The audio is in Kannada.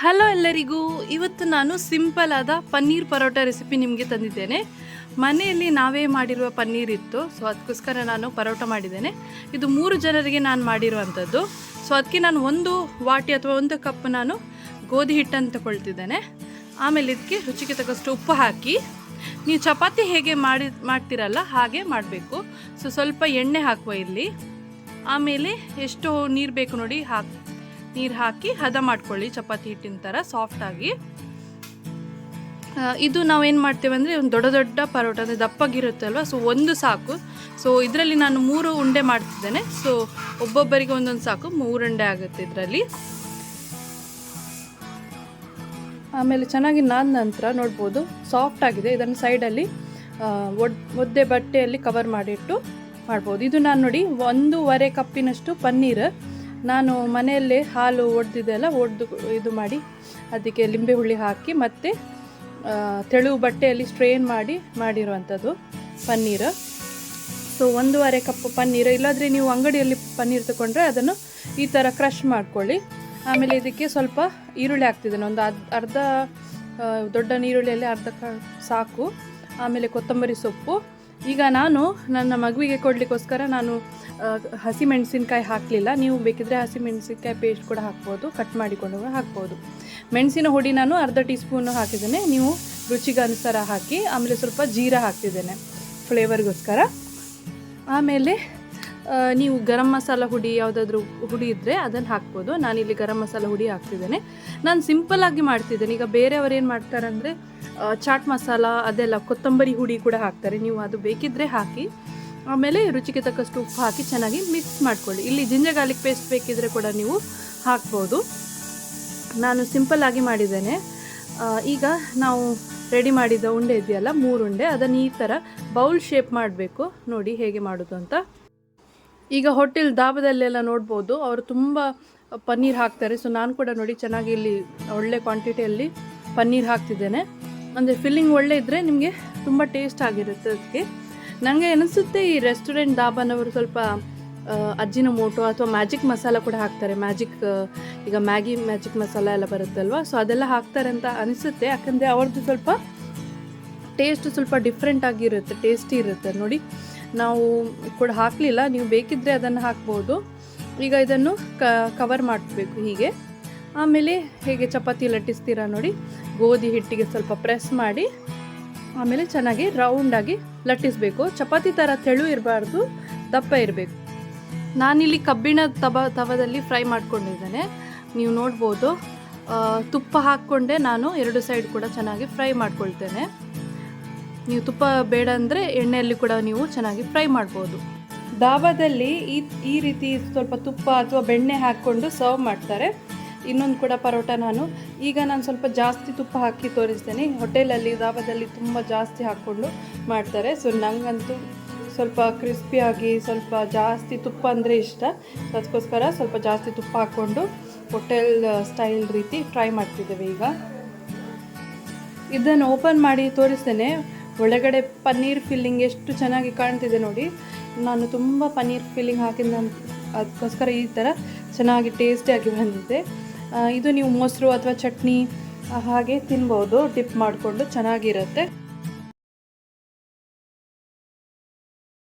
ಹಲೋ ಎಲ್ಲರಿಗೂ, ಇವತ್ತು ನಾನು ಸಿಂಪಲ್ ಆದ ಪನ್ನೀರ್ ಪರೋಟ ರೆಸಿಪಿ ನಿಮಗೆ ತಂದಿದ್ದೇನೆ. ಮನೆಯಲ್ಲಿ ನಾವೇ ಮಾಡಿರುವ ಪನ್ನೀರ್ ಇತ್ತು, ಸೊ ಅದಕ್ಕೋಸ್ಕರ ನಾನು ಪರೋಟ ಮಾಡಿದ್ದೇನೆ. ಇದು ಮೂರು ಜನರಿಗೆ ನಾನು ಮಾಡಿರುವಂಥದ್ದು. ಸೊ ಅದಕ್ಕೆ ನಾನು ಒಂದು ವಾಟಿ ಅಥವಾ ಒಂದು ಕಪ್ ನಾನು ಗೋಧಿ ಹಿಟ್ಟನ್ನು ತಗೊಳ್ತಿದ್ದೇನೆ. ಆಮೇಲೆ ಇದಕ್ಕೆ ರುಚಿಗೆ ತಕ್ಕಷ್ಟು ಉಪ್ಪು ಹಾಕಿ, ನೀವು ಚಪಾತಿ ಹೇಗೆ ಮಾಡಿ, ಮಾಡ್ತೀರಲ್ಲ ಹಾಗೆ ಮಾಡಬೇಕು. ಸೊ ಸ್ವಲ್ಪ ಎಣ್ಣೆ ಹಾಕುವ ಇಲ್ಲಿ. ಆಮೇಲೆ ಎಷ್ಟು ನೀರು ಬೇಕು ನೋಡಿ ಹಾಕಿ ನೀರು ಹಾಕಿ ಹದ ಮಾಡ್ಕೊಳ್ಳಿ. ಚಪಾತಿ ಹಿಟ್ಟಿನ ಥರ ಸಾಫ್ಟಾಗಿ ಇದು ನಾವೇನು ಮಾಡ್ತೇವೆ ಅಂದರೆ ಒಂದು ದೊಡ್ಡ ದೊಡ್ಡ ಪರೋಟ, ಅಂದರೆ ಅಲ್ವಾ? ಸೊ ಒಂದು ಸಾಕು. ಸೊ ಇದರಲ್ಲಿ ನಾನು ಮೂರು ಉಂಡೆ ಮಾಡ್ತಿದ್ದೇನೆ. ಸೊ ಒಬ್ಬೊಬ್ಬರಿಗೆ ಒಂದೊಂದು ಸಾಕು. ಮೂರು ಉಂಡೆ ಆಗುತ್ತೆ ಇದರಲ್ಲಿ. ಆಮೇಲೆ ಚೆನ್ನಾಗಿ ನಾದ ನಂತರ ನೋಡ್ಬೋದು. ಸಾಫ್ಟ್ ಆಗಿದೆ. ಇದನ್ನು ಸೈಡಲ್ಲಿ ಒಡ್, ಒದ್ದೆ ಬಟ್ಟೆಯಲ್ಲಿ ಕವರ್ ಮಾಡಿಟ್ಟು ಮಾಡ್ಬೋದು. ಇದು ನಾನು ನೋಡಿ, ಒಂದೂವರೆ ಕಪ್ಪಿನಷ್ಟು ಪನ್ನೀರ್. ನಾನು ಮನೆಯಲ್ಲೇ ಹಾಲು ಒಡೆದಿದ್ದೆಲ್ಲ ಒಡೆದು ಇದು ಮಾಡಿ ಅದಕ್ಕೆ ಲಿಂಬೆ ಹುಳಿ ಹಾಕಿ ಮತ್ತು ತೆಳು ಬಟ್ಟೆಯಲ್ಲಿ ಸ್ಟ್ರೇನ್ ಮಾಡಿ ಮಾಡಿರುವಂಥದ್ದು ಪನ್ನೀರ್. ಸೊ ಒಂದೂವರೆ ಕಪ್ ಪನ್ನೀರ್. ಇಲ್ಲಾದರೆ ನೀವು ಅಂಗಡಿಯಲ್ಲಿ ಪನ್ನೀರ್ ತಗೊಂಡ್ರೆ ಅದನ್ನು ಈ ಥರ ಕ್ರಷ್ ಮಾಡ್ಕೊಳ್ಳಿ. ಆಮೇಲೆ ಇದಕ್ಕೆ ಸ್ವಲ್ಪ ಈರುಳ್ಳಿ ಹಾಕ್ತಿದ್ದೇನೆ. ಒಂದು ಅರ್ಧ ದೊಡ್ಡ ನೀರುಳ್ಳಿಯಲ್ಲಿ ಅರ್ಧ ಸಾಕು. ಆಮೇಲೆ ಕೊತ್ತಂಬರಿ ಸೊಪ್ಪು. ಈಗ ನಾನು ನನ್ನ ಮಗುವಿಗೆ ಕೊಡಲಿಕ್ಕೋಸ್ಕರ ನಾನು ಹಸಿಮೆಣಸಿನ್ಕಾಯಿ ಹಾಕಲಿಲ್ಲ. ನೀವು ಬೇಕಿದ್ರೆ ಹಸಿಮೆಣಸಿನ್ಕಾಯಿ ಪೇಸ್ಟ್ ಕೂಡ ಹಾಕ್ಬೋದು. ಕಟ್ ಮಾಡಿಕೊಂಡು ಕೂಡ ಹಾಕ್ಬೋದು. ಮೆಣಸಿನ ಹುಡಿ ನಾನು ಅರ್ಧ ಟೀ ಸ್ಪೂನು ಹಾಕಿದ್ದೇನೆ. ನೀವು ರುಚಿಗೆ ಅನುಸಾರ ಹಾಕಿ, ಆಮೇಲೆ ಸ್ವಲ್ಪ ಜೀರಾ ಹಾಕ್ತಿದ್ದೇನೆ. ಫ್ಲೇವರ್ಗೋಸ್ಕರ ಆಮೇಲೆ ನೀವು ಗರಂ ಮಸಾಲ ಹುಡಿ ಯಾವುದಾದ್ರೂ ಹುಡಿ ಇದ್ದರೆ ಅದನ್ನು ಹಾಕ್ಬೋದು. ನಾನಿಲ್ಲಿ ಗರಂ ಮಸಾಲ ಹುಡಿ ಹಾಕ್ತಿದ್ದೇನೆ. ನಾನು ಸಿಂಪಲ್ಲಾಗಿ ಮಾಡ್ತಿದ್ದೇನೆ. ಈಗ ಬೇರೆಯವರು ಏನು ಮಾಡ್ತಾರೆ ಅಂದರೆ ಚಾಟ್ ಮಸಾಲ, ಅದೆಲ್ಲ ಕೊತ್ತಂಬರಿ ಹುಡಿ ಕೂಡ ಹಾಕ್ತಾರೆ. ನೀವು ಅದು ಬೇಕಿದ್ದರೆ ಹಾಕಿ, ಆಮೇಲೆ ರುಚಿಗೆ ತಕ್ಕಷ್ಟು ಉಪ್ಪು ಹಾಕಿ ಚೆನ್ನಾಗಿ ಮಿಕ್ಸ್ ಮಾಡ್ಕೊಳ್ಳಿ. ಇಲ್ಲಿ ಜಿಂಜರ್ ಗಾರ್ಲಿಕ್ ಪೇಸ್ಟ್ ಬೇಕಿದ್ದರೆ ಕೂಡ ನೀವು ಹಾಕ್ಬೋದು. ನಾನು ಸಿಂಪಲ್ ಆಗಿ ಮಾಡಿದ್ದೇನೆ. ಈಗ ನಾವು ರೆಡಿ ಮಾಡಿದ ಉಂಡೆ ಇದೆಯಲ್ಲ, ಮೂರು ಉಂಡೆ, ಅದನ್ನು ಈ ಥರ ಬೌಲ್ ಶೇಪ್ ಮಾಡಬೇಕು. ನೋಡಿ ಹೇಗೆ ಮಾಡೋದು ಅಂತ. ಈಗ ಹೋಟೆಲ್ ದಾಬದಲ್ಲೆಲ್ಲ ನೋಡ್ಬೋದು. ಅವರು ತುಂಬ ಪನ್ನೀರ್ ಹಾಕ್ತಾರೆ. ಸೊ ನಾನು ಕೂಡ ನೋಡಿ ಚೆನ್ನಾಗಿ ಇಲ್ಲಿ ಒಳ್ಳೆ ಕ್ವಾಂಟಿಟಿಯಲ್ಲಿ ಪನ್ನೀರ್ ಹಾಕ್ತಿದ್ದೇನೆ. ಅಂದರೆ ಫಿಲ್ಲಿಂಗ್ ಒಳ್ಳೆ ಇದ್ದರೆ ನಿಮಗೆ ತುಂಬ ಟೇಸ್ಟ್ ಆಗಿರುತ್ತೆ ಅದಕ್ಕೆ ನನಗೆ ಅನಿಸುತ್ತೆ ಈ ರೆಸ್ಟೋರೆಂಟ್ ದಾಬಾನವರು ಸ್ವಲ್ಪ ಅಜ್ಜಿನ ಮೋಟೋ ಅಥವಾ ಮ್ಯಾಜಿಕ್ ಮಸಾಲ ಕೂಡ ಹಾಕ್ತಾರೆ. ಮ್ಯಾಜಿಕ್ ಈಗ ಮ್ಯಾಗಿ ಮ್ಯಾಜಿಕ್ ಮಸಾಲ ಎಲ್ಲ ಬರುತ್ತಲ್ವ? ಸೊ ಅದೆಲ್ಲ ಹಾಕ್ತಾರೆ ಅಂತ ಅನಿಸುತ್ತೆ. ಯಾಕಂದರೆ ಅವ್ರದ್ದು ಸ್ವಲ್ಪ ಟೇಸ್ಟ್ ಸ್ವಲ್ಪ ಡಿಫ್ರೆಂಟ್ ಆಗಿರುತ್ತೆ ಟೇಸ್ಟಿ ಇರುತ್ತೆ. ನೋಡಿ ನಾವು ಕೂಡ ಹಾಕಲಿಲ್ಲ, ನೀವು ಬೇಕಿದ್ದರೆ ಅದನ್ನು ಹಾಕ್ಬೋದು. ಈಗ ಇದನ್ನು ಕವರ್ ಮಾಡಬೇಕು ಹೀಗೆ. ಆಮೇಲೆ ಹೇಗೆ ಚಪಾತಿ ಲಟ್ಟಿಸ್ತೀರಾ ನೋಡಿ, ಗೋಧಿ ಹಿಟ್ಟಿಗೆ ಸ್ವಲ್ಪ ಪ್ರೆಸ್ ಮಾಡಿ, ಆಮೇಲೆ ಚೆನ್ನಾಗಿ ರೌಂಡಾಗಿ ಲಟ್ಟಿಸಬೇಕು. ಚಪಾತಿ ಥರ ತೆಳು ಇರಬಾರ್ದು, ದಪ್ಪ ಇರಬೇಕು. ನಾನಿಲ್ಲಿ ಕಬ್ಬಿಣ ತವ ತವದಲ್ಲಿ ಫ್ರೈ ಮಾಡ್ಕೊಂಡಿದ್ದೇನೆ. ನೀವು ನೋಡ್ಬೋದು ತುಪ್ಪ ಹಾಕ್ಕೊಂಡೆ ನಾನು ಎರಡು ಸೈಡ್ ಕೂಡ ಚೆನ್ನಾಗಿ ಫ್ರೈ ಮಾಡ್ಕೊಳ್ತೇನೆ. ನೀವು ತುಪ್ಪ ಬೇಡ ಅಂದರೆ ಎಣ್ಣೆಯಲ್ಲಿ ಕೂಡ ನೀವು ಚೆನ್ನಾಗಿ ಫ್ರೈ ಮಾಡ್ಬೋದು. ದಾಬಾದಲ್ಲಿ ಈ ಈ ರೀತಿ ಸ್ವಲ್ಪ ತುಪ್ಪ ಅಥವಾ ಬೆಣ್ಣೆ ಹಾಕ್ಕೊಂಡು ಸರ್ವ್ ಮಾಡ್ತಾರೆ. ಇನ್ನೊಂದು ಕೂಡ ಪರೋಟ ನಾನು. ಈಗ ನಾನು ಸ್ವಲ್ಪ ಜಾಸ್ತಿ ತುಪ್ಪ ಹಾಕಿ ತೋರಿಸ್ತೇನೆ. ಹೋಟೆಲಲ್ಲಿ ದಾಬಾದಲ್ಲಿ ತುಂಬ ಜಾಸ್ತಿ ಹಾಕ್ಕೊಂಡು ಮಾಡ್ತಾರೆ. ಸೊ ನನಗಂತೂ ಸ್ವಲ್ಪ ಕ್ರಿಸ್ಪಿಯಾಗಿ ಸ್ವಲ್ಪ ಜಾಸ್ತಿ ತುಪ್ಪ ಅಂದರೆ ಇಷ್ಟ. ಅದಕ್ಕೋಸ್ಕರ ಸ್ವಲ್ಪ ಜಾಸ್ತಿ ತುಪ್ಪ ಹಾಕ್ಕೊಂಡು ಹೋಟೆಲ್ ಸ್ಟೈಲ್ ರೀತಿ ಫ್ರೈ ಮಾಡ್ತಿದ್ದೇವೆ ಈಗ. ಇದನ್ನು ಓಪನ್ ಮಾಡಿ ತೋರಿಸ್ತೇನೆ. ಒಳಗಡೆ ಪನ್ನೀರ್ ಫಿಲ್ಲಿಂಗ್ ಎಷ್ಟು ಚೆನ್ನಾಗಿ ಕಾಣ್ತಿದೆ ನೋಡಿ. ನಾನು ತುಂಬ ಪನ್ನೀರ್ ಫಿಲ್ಲಿಂಗ್ ಹಾಕಿದ ಅದಕ್ಕೋಸ್ಕರ ಈ ಥರ ಚೆನ್ನಾಗಿ ಟೇಸ್ಟಿಯಾಗಿ ಬಂದಿದೆ. ಇದು ನೀವು ಮೊಸರು ಅಥವಾ ಚಟ್ನಿ ಹಾಗೆ ತಿನ್ಬೋದು ಡಿಪ್ ಮಾಡಿಕೊಂಡು ಚೆನ್ನಾಗಿರುತ್ತೆ.